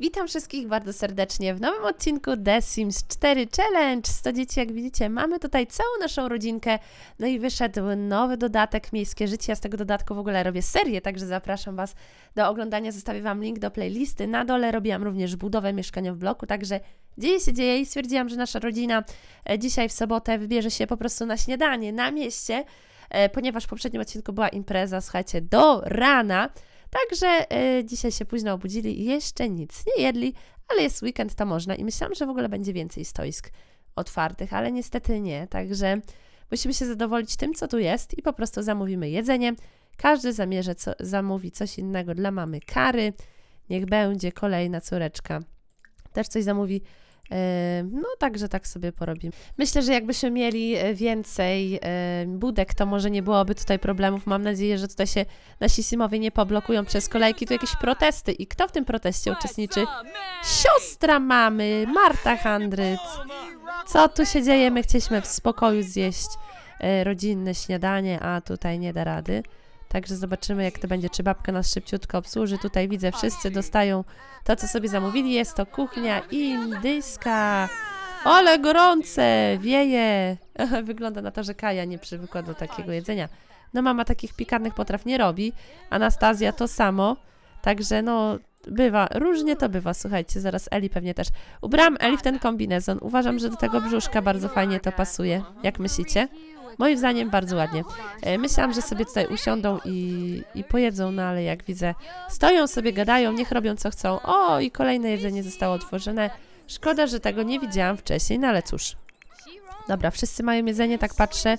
Witam wszystkich bardzo serdecznie w nowym odcinku The Sims 4 Challenge. 100 dzieci, jak widzicie, mamy tutaj całą naszą rodzinkę. No i wyszedł nowy dodatek Miejskie Życie. Ja z tego dodatku w ogóle robię serię, także zapraszam Was do oglądania. Zostawię Wam link do playlisty. Na dole robiłam również budowę mieszkania w bloku, także dzieje się dzieje i stwierdziłam, że nasza rodzina e, dzisiaj w sobotę wybierze się po prostu na śniadanie na mieście, e, ponieważ w poprzednim odcinku była impreza, słuchajcie, do rana. Także e, dzisiaj się późno obudzili i jeszcze nic nie jedli, ale jest weekend, to można. I myślałam, że w ogóle będzie więcej stoisk otwartych, ale niestety nie. Także musimy się zadowolić tym, co tu jest i po prostu zamówimy jedzenie. Każdy zamierze co, zamówi coś innego dla mamy Kary. Niech będzie kolejna córeczka. Też coś zamówi. No, także tak sobie porobimy. Myślę, że jakbyśmy mieli e, więcej budek, to może nie byłoby tutaj problemów. Mam nadzieję, że tutaj się nasi simowie nie poblokują przez kolejki. Tu jakieś protesty. I kto w tym proteście uczestniczy? Siostra mamy, Marta Handryc. Co tu się dzieje? My chcieliśmy w spokoju zjeść e, rodzinne śniadanie, a tutaj nie da rady. Także zobaczymy, jak to będzie. Czy babka nas szybciutko obsłuży. Tutaj widzę, wszyscy dostają to, co sobie zamówili. Jest to kuchnia indyjska. Ale gorące, wieje. Wygląda na to, że Kaja nie przywykła do takiego jedzenia. No mama takich piekarnych potraw nie robi. Anastazja to samo. Także no, bywa, różnie to bywa. Słuchajcie, zaraz Eli pewnie też. Ubrałam Eli w ten kombinezon. Uważam, że do tego brzuszka bardzo fajnie to pasuje. Jak myślicie? Moim zdaniem bardzo ładnie. E, Myślałam, że sobie tutaj usiądą i, i pojedzą, no ale jak widzę, stoją sobie, gadają, niech robią co chcą. O, i kolejne jedzenie zostało otworzone. Szkoda, że tego nie widziałam wcześniej, no ale cóż. Dobra, wszyscy mają jedzenie, tak patrzę.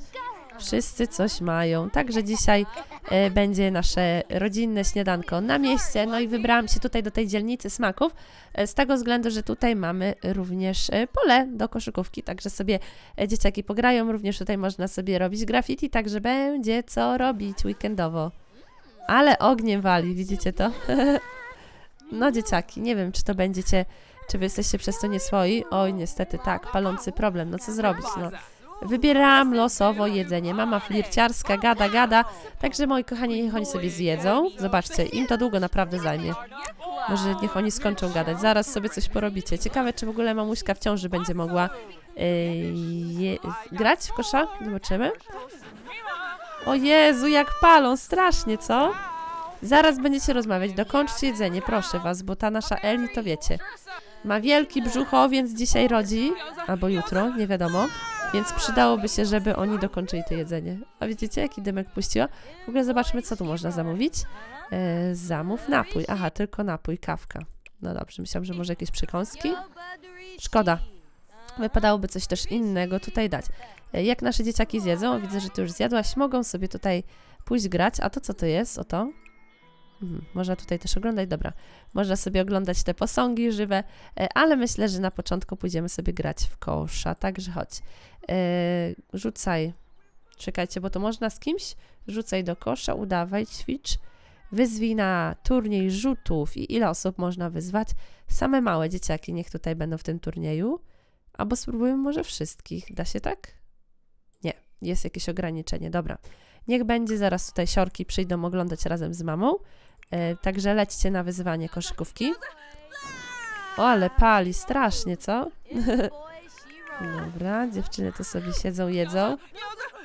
Wszyscy coś mają. Także dzisiaj e, będzie nasze rodzinne śniadanko na mieście. No i wybrałam się tutaj do tej dzielnicy smaków, e, z tego względu, że tutaj mamy również e, pole do koszykówki, także sobie e, dzieciaki pograją. Również tutaj można sobie robić graffiti, także będzie co robić weekendowo. Ale ogniem wali, widzicie to? no dzieciaki, nie wiem, czy to będziecie, czy wy jesteście przez to nieswoi. Oj, niestety tak, palący problem, no co zrobić, no. Wybieram losowo jedzenie. Mama flirciarska, gada, gada. Także moi kochani, niech oni sobie zjedzą. Zobaczcie, im to długo naprawdę zajmie. Może niech oni skończą gadać. Zaraz sobie coś porobicie. Ciekawe, czy w ogóle mamuśka w ciąży będzie mogła yy, je, grać w kosza? Zobaczymy. O Jezu, jak palą, strasznie, co? Zaraz będziecie rozmawiać. Dokończcie jedzenie, proszę was, bo ta nasza Eli, to wiecie. Ma wielki brzucho, więc dzisiaj rodzi, albo jutro, nie wiadomo. Więc przydałoby się, żeby oni dokończyli to jedzenie. A widzicie, jaki dymek puściła? W ogóle zobaczmy, co tu można zamówić. E, zamów napój. Aha, tylko napój, kawka. No dobrze, myślałam, że może jakieś przekąski. Szkoda. Wypadałoby coś też innego tutaj dać. E, jak nasze dzieciaki zjedzą, widzę, że ty już zjadłaś, mogą sobie tutaj pójść grać. A to co to jest? Oto. Mhm, można tutaj też oglądać, dobra. Można sobie oglądać te posągi żywe, e, ale myślę, że na początku pójdziemy sobie grać w kosza, także chodź. E, rzucaj. Czekajcie, bo to można z kimś? Rzucaj do kosza, udawaj, ćwicz. Wyzwij na turniej rzutów i ile osób można wyzwać? Same małe dzieciaki niech tutaj będą w tym turnieju. Albo spróbujmy może wszystkich. Da się tak? Nie, jest jakieś ograniczenie. Dobra. Niech będzie, zaraz tutaj siorki przyjdą oglądać razem z mamą. E, także lećcie na wyzwanie koszykówki. O, ale pali strasznie, co? Dobra, dziewczyny to sobie siedzą, jedzą.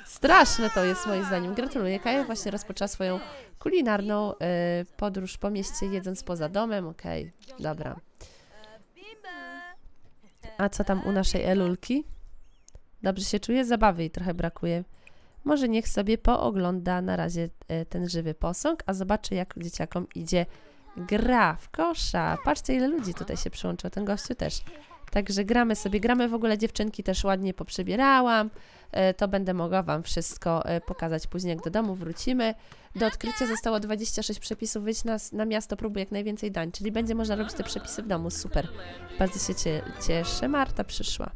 Straszne to jest moim zdaniem. Gratuluję. Kaja właśnie rozpoczęła swoją kulinarną e, podróż po mieście, jedząc poza domem. Okej, dobra. A co tam u naszej Elulki? Dobrze się czuje? Zabawy jej trochę brakuje. Może niech sobie poogląda na razie e, ten żywy posąg, a zobaczy jak dzieciakom idzie gra w kosza. Patrzcie ile ludzi tutaj się przyłączyło, ten gościu też. Także gramy sobie, gramy w ogóle dziewczynki też ładnie poprzebierałam. E, To będę mogła Wam wszystko e, pokazać później, jak do domu wrócimy. Do odkrycia zostało 26 przepisów, wyjść na, na miasto, próbuj jak najwięcej dań, czyli będzie można robić te przepisy w domu, super. Bardzo się cie, cieszę, Marta przyszła.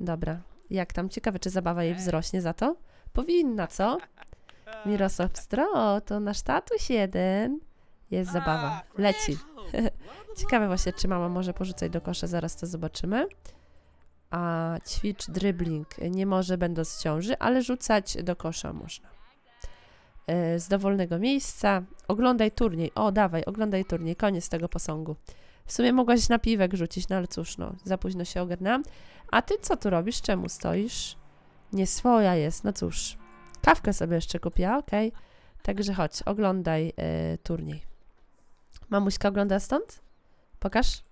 Dobra, jak tam? Ciekawe, czy zabawa jej wzrośnie za to? Powinna, co? Mirosław Stro, to nasz tatuś jeden. Jest zabawa, leci. Ciekawe właśnie, czy mama może porzucać do kosza, zaraz to zobaczymy. A ćwicz dribbling nie może będąc w ciąży, ale rzucać do kosza można. E, Z dowolnego miejsca. Oglądaj turniej. O, dawaj, oglądaj turniej. Koniec tego posągu. W sumie mogłaś napiwek rzucić, no ale cóż, no, za późno się ogarnęłam. A ty co tu robisz? Czemu stoisz? Nie swoja jest, no cóż. Kawkę sobie jeszcze kupiła, okej. Także chodź, oglądaj e, turniej. Mamuśka ogląda stąd? Pokaż.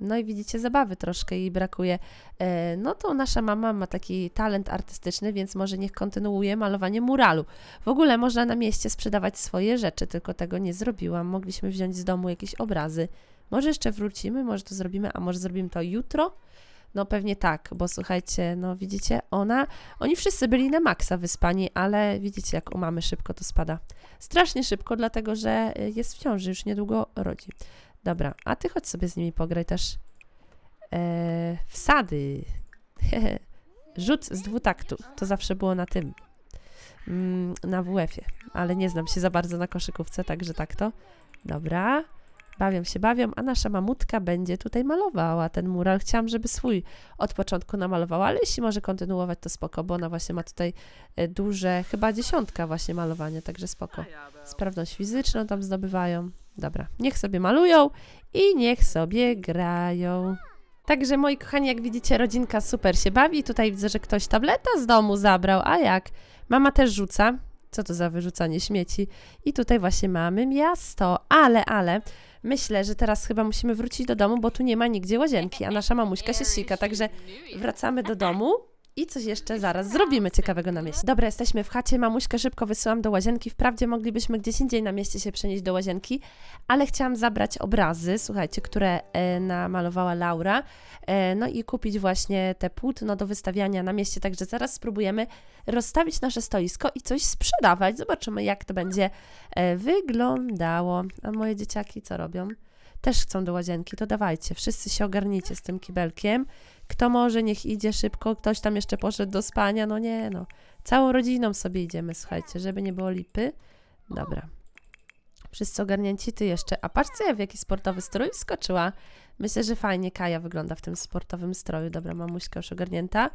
No i widzicie, zabawy troszkę jej brakuje. E, no to nasza mama ma taki talent artystyczny, więc może niech kontynuuje malowanie muralu. W ogóle można na mieście sprzedawać swoje rzeczy, tylko tego nie zrobiłam. Mogliśmy wziąć z domu jakieś obrazy. Może jeszcze wrócimy, może to zrobimy, a może zrobimy to jutro? No pewnie tak, bo słuchajcie, no widzicie, ona, oni wszyscy byli na maksa wyspani, ale widzicie, jak u mamy szybko to spada. Strasznie szybko, dlatego że y, jest w ciąży, już niedługo rodzi. Dobra, a ty chodź sobie z nimi pograj też. Eee, wsady. Rzut z dwutaktu. To zawsze było na tym. Mm, na WF-ie. Ale nie znam się za bardzo na koszykówce, także tak to. Dobra. Bawią się, bawią, a nasza mamutka będzie tutaj malowała ten mural. Chciałam, żeby swój od początku namalowała, ale jeśli może kontynuować, to spoko, bo ona właśnie ma tutaj e, duże, chyba dziesiątka właśnie malowania, także spoko. Sprawność fizyczną tam zdobywają. Dobra, niech sobie malują i niech sobie grają. Także moi kochani, jak widzicie, rodzinka super się bawi. Tutaj widzę, że ktoś tableta z domu zabrał, a jak? Mama też rzuca. Co to za wyrzucanie śmieci? I tutaj właśnie mamy miasto, ale, ale myślę, że teraz chyba musimy wrócić do domu, bo tu nie ma nigdzie łazienki, a nasza mamuśka się sika, także wracamy do domu i coś jeszcze zaraz zrobimy ciekawego na mieście. Dobra, jesteśmy w chacie, mamuśkę szybko wysyłam do łazienki. Wprawdzie moglibyśmy gdzieś indziej na mieście się przenieść do łazienki, ale chciałam zabrać obrazy, słuchajcie, które e, namalowała Laura, e, no i kupić właśnie te płótno do wystawiania na mieście, także zaraz spróbujemy rozstawić nasze stoisko i coś sprzedawać. Zobaczymy, jak to będzie e, wyglądało. A moje dzieciaki co robią? Też chcą do łazienki, to dawajcie, wszyscy się ogarnijcie z tym kibelkiem. Kto może, niech idzie szybko, ktoś tam jeszcze poszedł do spania, no nie no. Całą rodziną sobie idziemy, słuchajcie, żeby nie było lipy. Dobra. Wszyscy ogarnięci, ty jeszcze. A patrzcie, w jaki sportowy strój skoczyła. Myślę, że fajnie Kaja wygląda w tym sportowym stroju. Dobra, mamuśka już ogarnięta.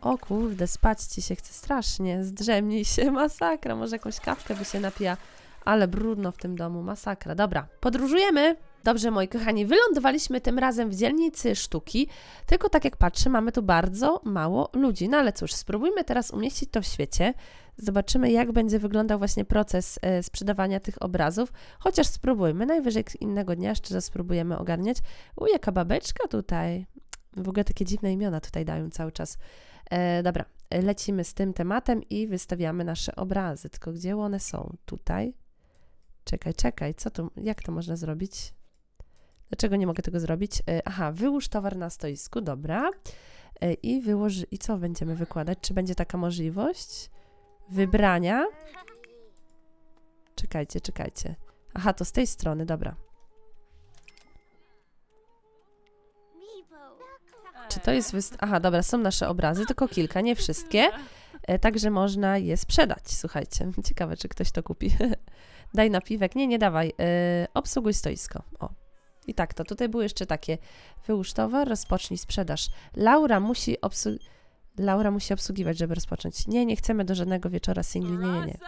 O kurde, spać ci się chce strasznie, zdrzemnij się, masakra. Może jakąś kawkę by się napija, ale brudno w tym domu, masakra. Dobra, podróżujemy. Dobrze, moi kochani, wylądowaliśmy tym razem w dzielnicy sztuki, tylko tak jak patrzę, mamy tu bardzo mało ludzi. No ale cóż, spróbujmy teraz umieścić to w świecie. Zobaczymy, jak będzie wyglądał właśnie proces e, sprzedawania tych obrazów. Chociaż spróbujmy, najwyżej innego dnia jeszcze raz spróbujemy ogarniać. U, jaka babeczka tutaj. W ogóle takie dziwne imiona tutaj dają cały czas. E, dobra, lecimy z tym tematem i wystawiamy nasze obrazy. Tylko gdzie one są? Tutaj. Czekaj, czekaj, co tu, jak to można zrobić? Dlaczego nie mogę tego zrobić? E, Aha, wyłóż towar na stoisku, dobra. E, I wyłoż, i co będziemy wykładać? Czy będzie taka możliwość? Wybrania. Czekajcie, czekajcie. Aha, to z tej strony, dobra. Czy to jest wyst... Aha, dobra, są nasze obrazy, tylko kilka, nie wszystkie. E, Także można je sprzedać, słuchajcie. Ciekawe, czy ktoś to kupi. Daj napiwek. Nie, nie dawaj. Obsługuj stoisko. O. I tak to. Tutaj były jeszcze takie. Wyłóż towar, rozpocznij sprzedaż. Laura musi obsłu... Laura musi obsługiwać, żeby rozpocząć. Nie, nie chcemy do żadnego wieczora singli. Nie, nie, nie.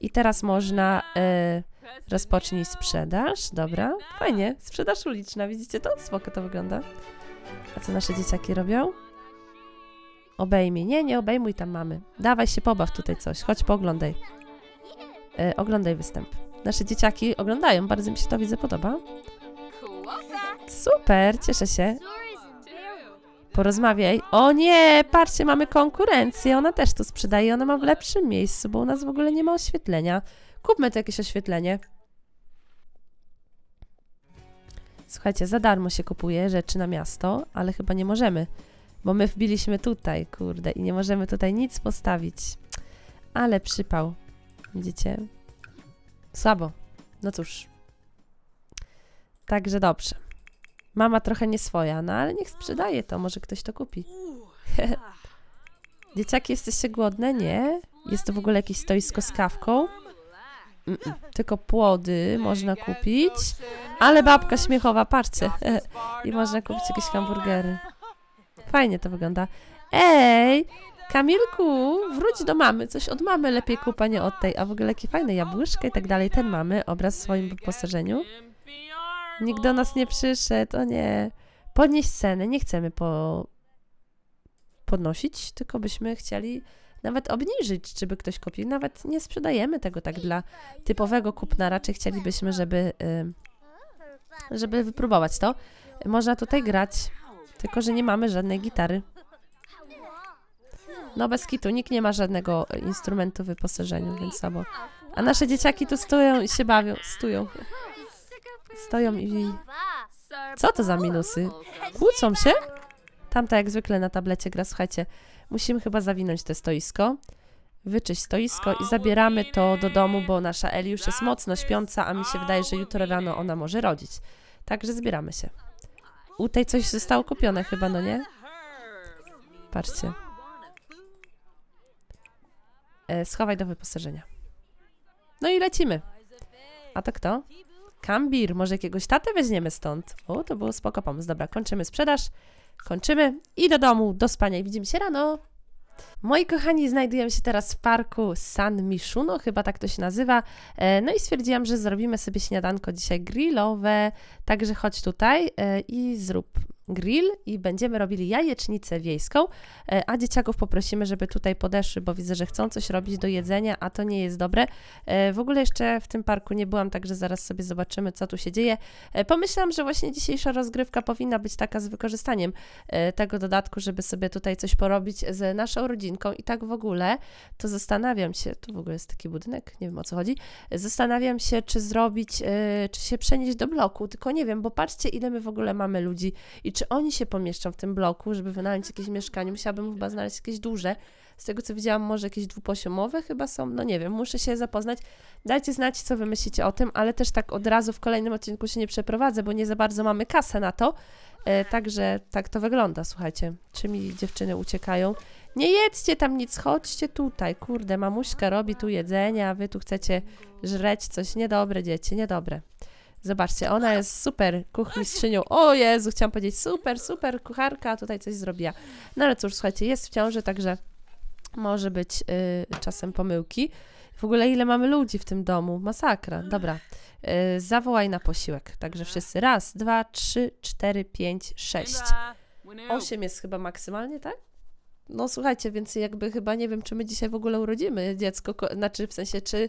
I teraz można e, rozpocznij sprzedaż. Dobra, fajnie. Sprzedaż uliczna, widzicie to? Spoko to wygląda. A co nasze dzieciaki robią? Obejmij. Nie, nie obejmuj tam mamy. Dawaj się pobaw tutaj coś. Chodź, pooglądaj. E, oglądaj występ. Nasze dzieciaki oglądają, bardzo mi się to widzę podoba. Super, cieszę się. Porozmawiaj. O nie, patrzcie, mamy konkurencję. Ona też tu sprzedaje. Ona ma w lepszym miejscu, bo u nas w ogóle nie ma oświetlenia. Kupmy tu jakieś oświetlenie. Słuchajcie, za darmo się kupuje rzeczy na miasto, ale chyba nie możemy, bo my wbiliśmy tutaj, kurde, i nie możemy tutaj nic postawić. Ale przypał. Widzicie? Słabo. No cóż. Także dobrze. Mama trochę nie swoja, no ale niech sprzedaje to, może ktoś to kupi. Dzieciaki, jesteście głodne? Nie? Jest to w ogóle jakieś stoisko z kawką? Mm-mm. Tylko płody można kupić. Ale babka śmiechowa, patrzcie. I można kupić jakieś hamburgery. Fajnie to wygląda. Ej, Kamilku, wróć do mamy. Coś od mamy lepiej kup, a nie od tej. A w ogóle jakie fajne jabłuszka i tak dalej. Ten mamy, obraz w swoim wyposażeniu. Nikt do nas nie przyszedł, o nie. Podnieść cenę, nie chcemy po... podnosić, tylko byśmy chcieli nawet obniżyć, czy by ktoś kupił. Nawet nie sprzedajemy tego tak dla typowego kupna, raczej chcielibyśmy, żeby, y, żeby wypróbować to. Można tutaj grać, tylko że nie mamy żadnej gitary. No bez kitu, nikt nie ma żadnego instrumentu w wyposażeniu, więc słabo. A nasze dzieciaki tu stoją i się bawią, stoją. Stoją i... Co to za minusy? Kłócą się? Tamta jak zwykle na tablecie gra, słuchajcie. Musimy chyba zawinąć te stoisko, wyczyść stoisko i zabieramy to do domu, bo nasza Eli już jest mocno śpiąca, a mi się wydaje, że jutro rano ona może rodzić. Także zbieramy się. U tej coś zostało kupione chyba, no nie? Patrzcie. E, schowaj do wyposażenia. No i lecimy. A to kto? Kambir. Może jakiegoś tatę weźmiemy stąd. O, to było spoko pomysł. Dobra, kończymy sprzedaż. Kończymy i do domu, do spania i widzimy się rano. Moi kochani, znajdujemy się teraz w parku San Mishuno, chyba tak to się nazywa. E, No i stwierdziłam, że zrobimy sobie śniadanko dzisiaj grillowe, także chodź tutaj e, i zrób grill i będziemy robili jajecznicę wiejską, e, a dzieciaków poprosimy, żeby tutaj podeszły, bo widzę, że chcą coś robić do jedzenia, a to nie jest dobre. E, W ogóle jeszcze w tym parku nie byłam, także zaraz sobie zobaczymy, co tu się dzieje. E, Pomyślałam, że właśnie dzisiejsza rozgrywka powinna być taka z wykorzystaniem tego dodatku, żeby sobie tutaj coś porobić z naszą rodzinką i tak w ogóle, to zastanawiam się, tu w ogóle jest taki budynek, nie wiem o co chodzi, zastanawiam się, czy zrobić, czy się przenieść do bloku, tylko nie wiem, bo patrzcie, ile my w ogóle mamy ludzi i czy oni się pomieszczą w tym bloku, żeby wynająć jakieś mieszkanie, musiałabym chyba znaleźć jakieś duże, z tego co widziałam, może jakieś dwupoziomowe chyba są, no nie wiem, muszę się zapoznać. Dajcie znać, co wy myślicie o tym, ale też tak od razu w kolejnym odcinku się nie przeprowadzę, bo nie za bardzo mamy kasę na to. E, także tak to wygląda, słuchajcie. Czy mi dziewczyny uciekają? Nie jedzcie tam nic, chodźcie tutaj. Kurde, mamuśka robi tu jedzenie, a wy tu chcecie żreć coś. Niedobre, dzieci, niedobre. Zobaczcie, ona jest super kuchmistrzynią. O Jezu, chciałam powiedzieć super, super kucharka, tutaj coś zrobiła. No ale cóż, słuchajcie, jest w ciąży, także może być y, czasem pomyłki. W ogóle ile mamy ludzi w tym domu? Masakra. Dobra. Y, zawołaj na posiłek. Także wszyscy. Raz, dwa, trzy, cztery, pięć, sześć. Osiem jest chyba maksymalnie, tak? No słuchajcie, więc jakby chyba nie wiem, czy my dzisiaj w ogóle urodzimy dziecko, ko- znaczy w sensie, czy,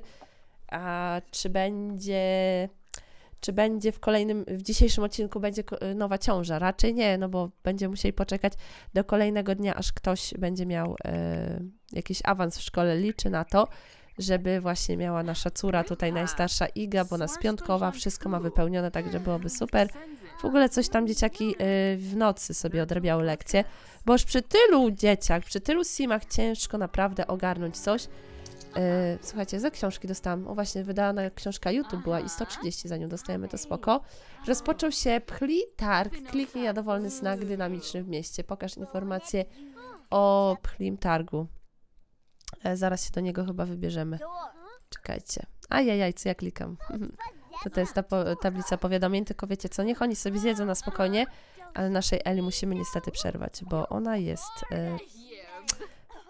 a, czy będzie, czy będzie w kolejnym, w dzisiejszym odcinku będzie ko- nowa ciąża? Raczej nie, no bo będziemy musieli poczekać do kolejnego dnia, aż ktoś będzie miał e, jakiś awans w szkole, liczy na to, żeby właśnie miała nasza córa, tutaj najstarsza Iga, bo nas piątkowa, wszystko ma wypełnione, także byłoby super. W ogóle coś tam dzieciaki y, w nocy sobie odrabiały lekcje, bo już przy tylu dzieciach, przy tylu simach ciężko naprawdę ogarnąć coś. Y, Słuchajcie, za książki dostałam, o właśnie, wydana książka YouTube była i 130 za nią dostajemy, to spoko. Rozpoczął się Pchli Targ, kliknij na dowolny znak dynamiczny w mieście, pokaż informacje o Pchlim Targu. E, zaraz się do niego chyba wybierzemy. Czekajcie. Ajajaj, co ja klikam. To to jest ta po, tablica powiadomień, tylko wiecie co, niech oni sobie zjedzą na spokojnie, ale naszej Eli musimy niestety przerwać, bo ona jest... E,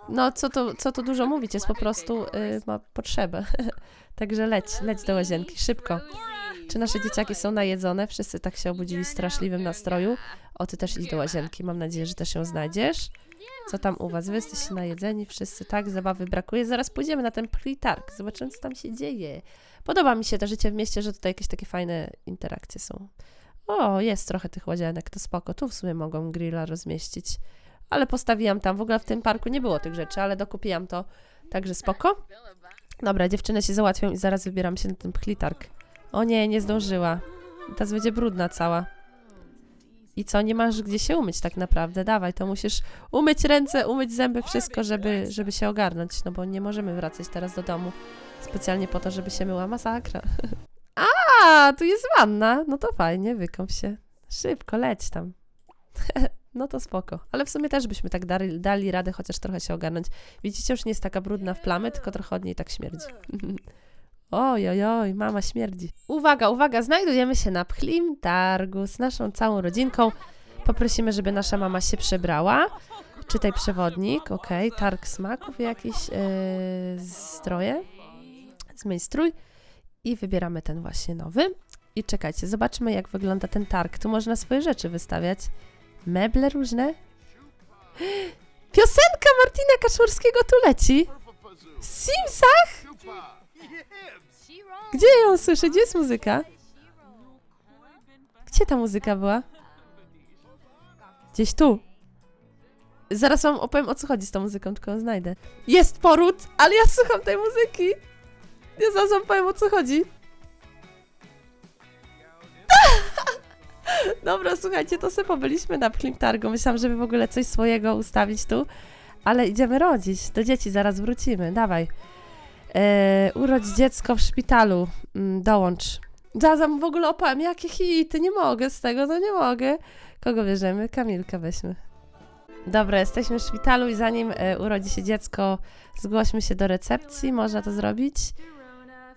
no, co tu, co tu dużo mówić, jest po prostu, e, ma potrzebę. Także leć, leć do łazienki, szybko. Czy nasze dzieciaki są najedzone? Wszyscy tak się obudzili w straszliwym nastroju. O, ty też idź do łazienki, mam nadzieję, że też ją znajdziesz. Co tam u was? Wy jesteście najedzeni, wszyscy tak, zabawy brakuje. Zaraz pójdziemy na ten pre-targ, zobaczymy, co tam się dzieje. Podoba mi się to życie w mieście, że tutaj jakieś takie fajne interakcje są. O, jest trochę tych łazienek, to spoko. Tu w sumie mogą grilla rozmieścić. Ale postawiłam tam, w ogóle w tym parku nie było tych rzeczy, ale dokupiłam to, także spoko. Dobra, dziewczyny się załatwią i zaraz wybieram się na ten pchlitarg. O nie, nie zdążyła. Teraz będzie brudna cała. I co, nie masz gdzie się umyć tak naprawdę? Dawaj, to musisz umyć ręce, umyć zęby, wszystko, żeby, żeby się ogarnąć, no bo nie możemy wracać teraz do domu specjalnie po to, żeby się myła masakra. A, tu jest wanna. No to fajnie, wykąp się. Szybko, leć tam. No to spoko. Ale w sumie też byśmy tak dali, dali radę chociaż trochę się ogarnąć. Widzicie, już nie jest taka brudna w plamy, tylko trochę od niej tak śmierdzi. Oj, oj, oj, mama śmierdzi. Uwaga, uwaga, znajdujemy się na Pchlim Targu z naszą całą rodzinką. Poprosimy, żeby nasza mama się przebrała. Czytaj przewodnik, ok, targ smaków, jakieś yy, stroje. Zmień strój i wybieramy ten właśnie nowy. I czekajcie, zobaczmy jak wygląda ten targ. Tu można swoje rzeczy wystawiać. Meble różne. Piosenka Martina Kaczmarskiego tu leci. W Simsach? Gdzie ją słyszę? Gdzie jest muzyka? Gdzie ta muzyka była? Gdzieś tu. Zaraz wam opowiem o co chodzi z tą muzyką, tylko ją znajdę. Jest poród, ale ja słucham tej muzyki. Ja zaraz wam powiem o co chodzi. Dobra, słuchajcie, to sobie pobyliśmy na Pchlim Targu. Myślałam, żeby w ogóle coś swojego ustawić tu, ale idziemy rodzić. Do dzieci zaraz wrócimy. Dawaj. E, urodź dziecko w szpitalu. Mm, dołącz. Zaraz wam w ogóle opowiem, jakie hity. Nie mogę z tego, no nie mogę. Kogo bierzemy? Kamilka weźmy. Dobra, jesteśmy w szpitalu i zanim e, urodzi się dziecko, zgłośmy się do recepcji. Można to zrobić?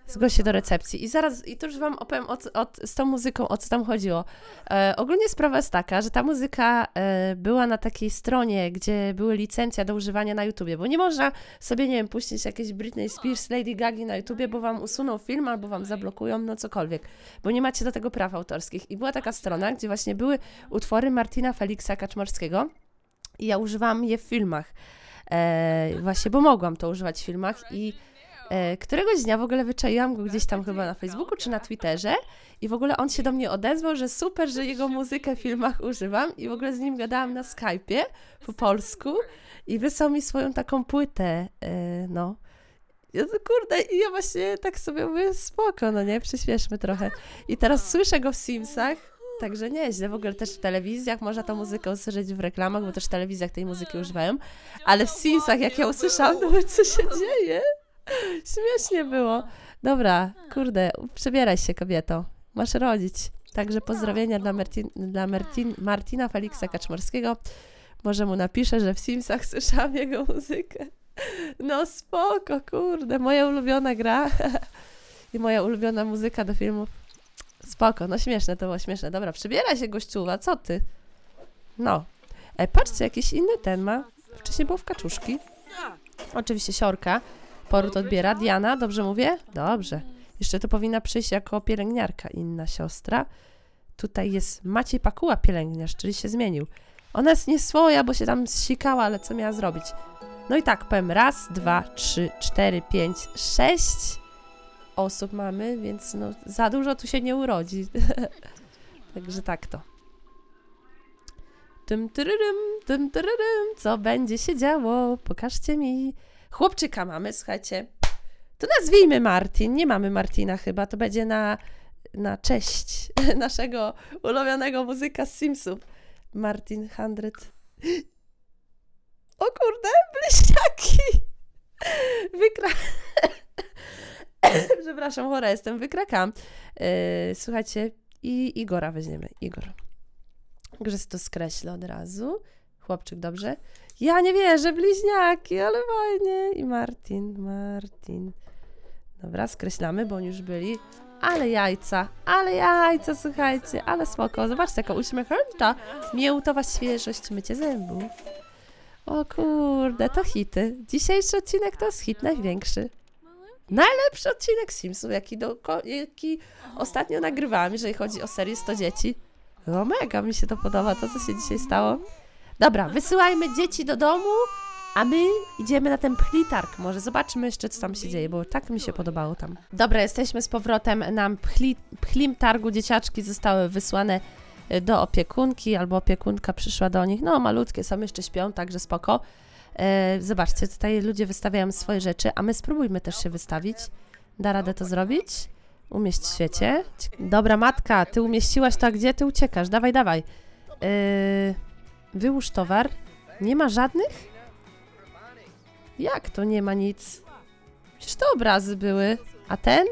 Zgłoś się do recepcji. I zaraz, i tu już wam opowiem o, o, z tą muzyką, o co tam chodziło. E, ogólnie sprawa jest taka, że ta muzyka e, była na takiej stronie, gdzie były licencja do używania na YouTubie, bo nie można sobie, nie wiem, puścić jakieś Britney Spears, Lady Gagi na YouTubie, bo wam usuną film albo wam zablokują, no cokolwiek, bo nie macie do tego praw autorskich. I była taka strona, gdzie właśnie były utwory Martina Feliksa Kaczmarskiego i ja używałam je w filmach. E, właśnie, bo mogłam to używać w filmach i któregoś dnia w ogóle wyczaiłam go gdzieś tam chyba na Facebooku czy na Twitterze i w ogóle on się do mnie odezwał, że super, że jego muzykę w filmach używam i w ogóle z nim gadałam na Skype'ie po polsku i wysłał mi swoją taką płytę, e, no. Ja, kurde, i ja właśnie tak sobie mówię, spoko, no nie, przyspieszmy trochę. I teraz słyszę go w Simsach, także nieźle, w ogóle też w telewizjach można tą muzykę usłyszeć w reklamach, bo też w telewizjach tej muzyki używają, ale w Simsach jak ja usłyszałam, to co się dzieje? Śmiesznie było. Dobra, kurde, przebieraj się, kobieto. Masz rodzić. Także pozdrowienia dla, Martin, dla Martin, Martina Feliksa Kaczmarskiego. Może mu napiszę, że w Simsach słyszałam jego muzykę. No spoko, kurde, moja ulubiona gra i moja ulubiona muzyka do filmów. Spoko, no śmieszne to było, śmieszne. Dobra, przebieraj się, gościuwa, co ty? No. E, patrzcie, jakiś inny ten ma. Wcześniej był w kaczuszki. Oczywiście siorka. Poród odbiera. Diana, dobrze mówię? Dobrze. Jeszcze tu powinna przyjść jako pielęgniarka inna siostra. Tutaj jest Maciej Pakuła pielęgniarz, czyli się zmienił. Ona jest nie swoja, bo się tam zsikała, ale co miała zrobić? No i tak, powiem raz, dwa, trzy, cztery, pięć, sześć osób mamy, więc no za dużo tu się nie urodzi. Także tak to. Tym tyryrym, tym tyryrym, co będzie się działo? Pokażcie mi. Chłopczyka mamy, słuchajcie. To nazwijmy Martin. Nie mamy Martina chyba. To będzie na, na cześć naszego ulubionego muzyka z Simsów. Martin 100. O kurde, bliźniaki! Wykra... Przepraszam, chora jestem, wykrakam. Yy, słuchajcie, i Igora weźmiemy. Igor. Sobie to skreślę od razu. Chłopczyk, dobrze? Ja nie wierzę, bliźniaki, ale fajnie. I Martin, Martin. Dobra, skreślamy, bo oni już byli. Ale jajca, ale jajca, słuchajcie, ale spoko. Zobaczcie, jaka uśmiechnięta, miętowa świeżość mycie zębów. O kurde, to hity. Dzisiejszy odcinek to jest hit największy. Najlepszy odcinek Simsów, jaki, do, jaki ostatnio nagrywałam, jeżeli chodzi o serię 100 dzieci. No mega mi się to podoba, to co się dzisiaj stało. Dobra, wysyłajmy dzieci do domu, a my idziemy na ten pchlitarg. Może zobaczmy jeszcze, co tam się dzieje, bo tak mi się podobało tam. Dobra, jesteśmy z powrotem na pchli, pchlim targu. Dzieciaczki zostały wysłane y, do opiekunki, albo opiekunka przyszła do nich. No, malutkie są, jeszcze śpią, także spoko. E, zobaczcie, tutaj ludzie wystawiają swoje rzeczy, a my spróbujmy też się wystawić. Da radę to zrobić? Umieść w świecie. Dobra, matka, ty umieściłaś to, a gdzie ty uciekasz? Dawaj, dawaj. Yy, wyłóż towar. Nie ma żadnych? Jak to nie ma nic? Przecież to obrazy były. A ten?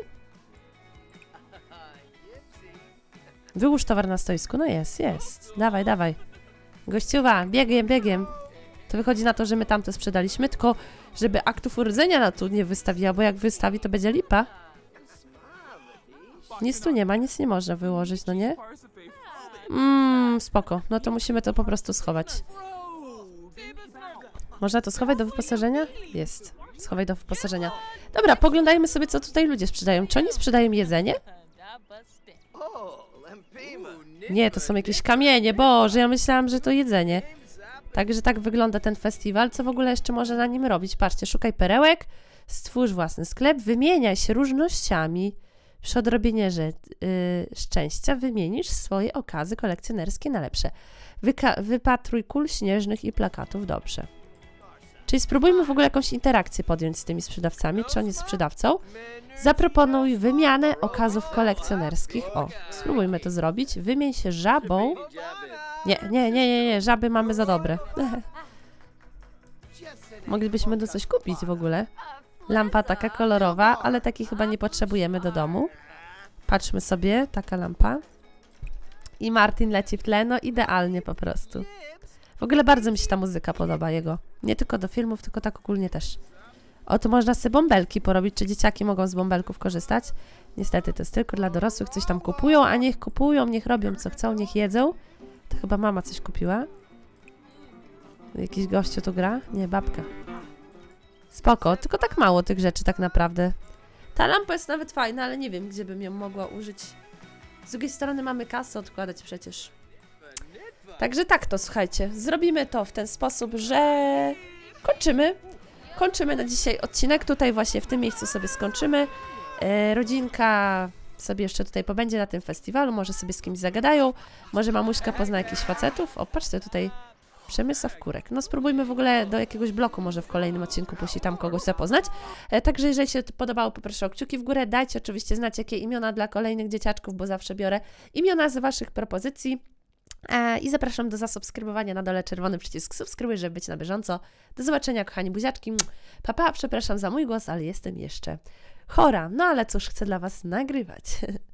Wyłóż towar na stoisku. No jest, jest. Dawaj, dawaj. Gościuwa, biegiem, biegiem. To wychodzi na to, że my tamto sprzedaliśmy, tylko żeby aktów urodzenia na tu nie wystawiła, bo jak wystawi, to będzie lipa. Nic tu nie ma, nic nie można wyłożyć, no nie? Mmm, spoko. No to musimy to po prostu schować. Można to schować do wyposażenia? Jest. Schowaj do wyposażenia. Dobra, poglądajmy sobie, co tutaj ludzie sprzedają. Czy oni sprzedają jedzenie? Nie, to są jakieś kamienie, Boże, ja myślałam, że to jedzenie. Także tak wygląda ten festiwal. Co w ogóle jeszcze można na nim robić? Patrzcie, szukaj perełek, stwórz własny sklep, wymieniaj się różnościami. Przy odrobinie że, y, szczęścia wymienisz swoje okazy kolekcjonerskie na lepsze. Wyka- wypatruj kul śnieżnych i plakatów, dobrze. Czyli spróbujmy w ogóle jakąś interakcję podjąć z tymi sprzedawcami, czy on jest sprzedawcą. Zaproponuj wymianę okazów kolekcjonerskich. O, spróbujmy to zrobić. Wymień się żabą. Nie, nie, nie, nie, nie, żaby mamy za dobre. Moglibyśmy tu coś kupić w ogóle. Lampa taka kolorowa, ale takiej chyba nie potrzebujemy do domu. Patrzmy sobie, taka lampa. I Martin leci w tle, no idealnie po prostu. W ogóle bardzo mi się ta muzyka podoba jego. Nie tylko do filmów, tylko tak ogólnie też. O, tu można sobie bąbelki porobić, czy dzieciaki mogą z bąbelków korzystać. Niestety to jest tylko dla dorosłych, coś tam kupują, a niech kupują, niech robią co chcą, niech jedzą. To chyba mama coś kupiła. Jakiś gościu tu gra? Nie, babka. Spoko, tylko tak mało tych rzeczy tak naprawdę. Ta lampa jest nawet fajna, ale nie wiem, gdzie bym ją mogła użyć. Z drugiej strony mamy kasę odkładać przecież. Także tak to, słuchajcie. Zrobimy to w ten sposób, że kończymy. Kończymy na dzisiaj odcinek. Tutaj właśnie w tym miejscu sobie skończymy. E, rodzinka sobie jeszcze tutaj pobędzie na tym festiwalu, może sobie z kimś zagadają, może mamuśka pozna jakichś facetów. O, patrzcie, tutaj Przemysław Kurek. No spróbujmy w ogóle do jakiegoś bloku może w kolejnym odcinku pójść i tam kogoś zapoznać. E, także jeżeli się podobało, poproszę o kciuki w górę. Dajcie oczywiście znać, jakie imiona dla kolejnych dzieciaczków, bo zawsze biorę imiona z Waszych propozycji. E, I zapraszam do zasubskrybowania na dole czerwony przycisk subskrybuj, żeby być na bieżąco. Do zobaczenia, kochani buziaczki. Papa, przepraszam za mój głos, ale jestem jeszcze chora. No ale cóż, chcę dla Was nagrywać.